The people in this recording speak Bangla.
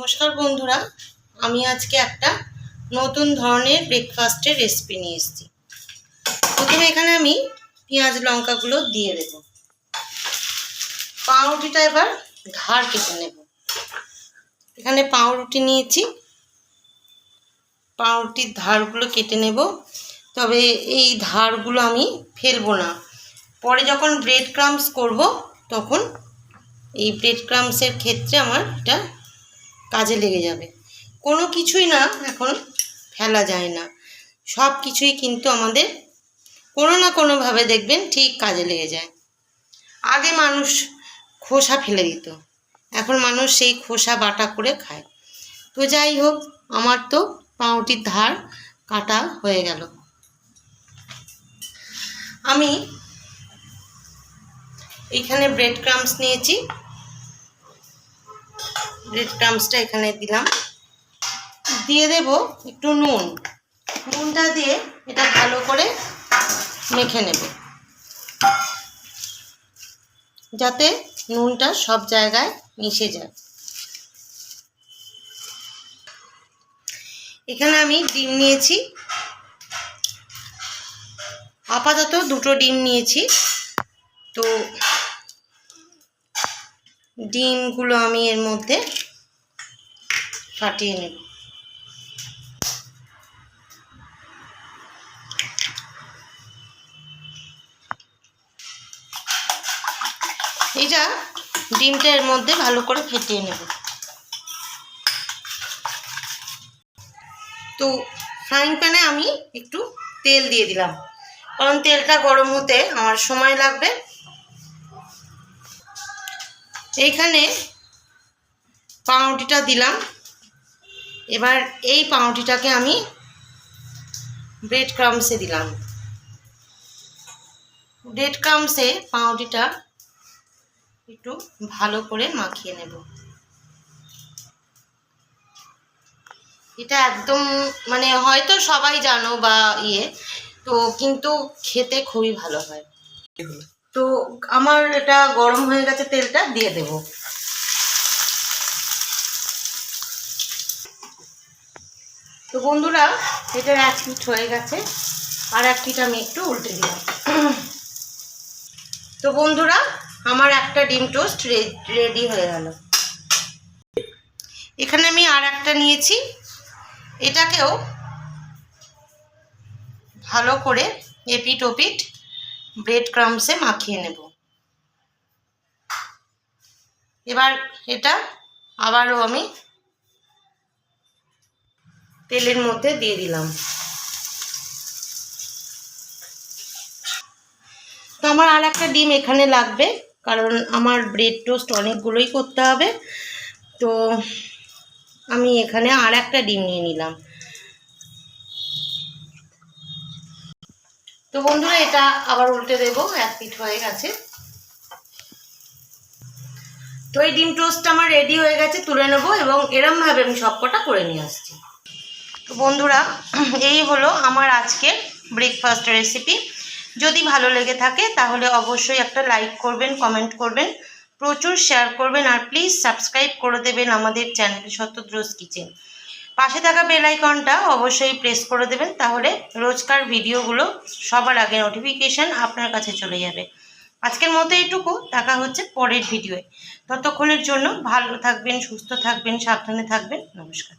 নমস্কার বন্ধুরা, আমি আজকে একটা নতুন ধরনের ব্রেকফাস্টের রেসিপি নিয়ে এসেছি। প্রথমে এখানে আমি পেঁয়াজ লঙ্কাগুলো দিয়ে দেব। পাউরুটিটা এবার ধার কেটে নেব। এখানে পাউরুটি নিয়েছি। পাউরুটির ধারগুলো কেটে নেব। তবে এই ধারগুলো আমি ফেলব না। পরে যখন ব্রেড ক্রামস করব, তখন এই ব্রেড ক্রামসের ক্ষেত্রে আমার এটা কাজে লেগে যাবে। কোনো কিছুই না এখন ফেলা যায় না। সব কিছুই কিন্তু আমাদের কোনো না কোনোভাবে দেখবেন ঠিক কাজে লেগে যায়। আগে মানুষ খোসা ফেলে দিত। এখন মানুষ সেই খোসা বাটা করে খায়। তো যাই হোক, আমার তো পাউটির ধার কাটা হয়ে গেল। আমি এইখানে ব্রেড ক্রামস নিয়েছি। ব্রেড ক্রামসটা এখানে দিলাম। দিয়ে দেব একটু নুন। নুনটা দিয়ে এটা ভালো করে মেখে নেব। যাতে নুনটা সব জায়গায় মিশে যায়। এখানে আমি ডিম নিয়েছি। আপাতত দুটো ডিম নিয়েছি। তো ডিমগুলো আমি এর মধ্যে ফাটিয়ে নেব। এটা ডিমটা এর মধ্যে ভালো করে ফেটিয়ে নেব। তো ফ্রাইং প্যানে আমি একটু তেল দিয়ে দিলাম। কারণ তেলটা গরম হতে আমার সময় লাগবে। এইখানে পাউরুটিটা দিলাম। এবার এই পাউরুটিটাকে আমি ব্রেড ক্রামসে দিলাম। ব্রেড ক্রামসে পাউরুটিটা একটু ভালো করে মাখিয়ে নেব। এটা একদম মানে হয়তো সবাই জানো বা ইয়ে তো কিন্তু খেতে খুবই ভালো হয়। তো আমার এটা গরম হয়ে গেছে তেলটা, দিয়ে দেব। তো বন্ধুরা, এটার এক পিঠ হয়ে গেছে, আর এক পিঠ আমি একটু উল্টে দিলাম। তো বন্ধুরা, আমার একটা ডিম টোস্ট রেডি হয়ে গেল। এখানে আমি আর একটা নিয়েছি। এটাকেও ভালো করে এপিট ওপিট ব্রেড ক্রামসে মাখিয়ে নেব। এবার এটা আবারও আমি তেলের মধ্যে দিয়ে দিলাম। তো আমার আর একটা ডিম এখানে লাগবে, কারণ আমার ব্রেড টোস্ট অনেকগুলোই করতে হবে। তো আমি এখানে আর একটা ডিম নিয়ে নিলাম। তো বন্ধুরা, এটা আবার উল্টে দেব, এক পিঠ হয়ে গেছে। তো এই ডিম টোস্টটা আমার রেডি হয়ে গেছে, তুলে নেব এবং এরমভাবে আমি সবকটা করে নিয়ে আসছি। তো বন্ধুরা, এই হলো আমার আজকের ব্রেকফাস্ট রেসিপি যদি ভালো লেগে থাকে, তাহলে অবশ্যই একটা লাইক করবেন কমেন্ট করবেন, প্রচুর শেয়ার করবেন, আর প্লিজ সাবস্ক্রাইব করে দেবেন আমাদের চ্যানেল শতদ্রোজ কিচেন পাশে থাকা বেল আইকনটা অবশ্যই প্রেস করে দেবেন, তাহলে রোজকার ভিডিওগুলো সবার আগে নোটিফিকেশান আপনার কাছে চলে যাবে। আজকের মতো এইটুকু, দেখা হচ্ছে পরের ভিডিওয়ে ততক্ষণের জন্য ভালো থাকবেন, সুস্থ থাকবেন, সাবধানে থাকবেন, নমস্কার।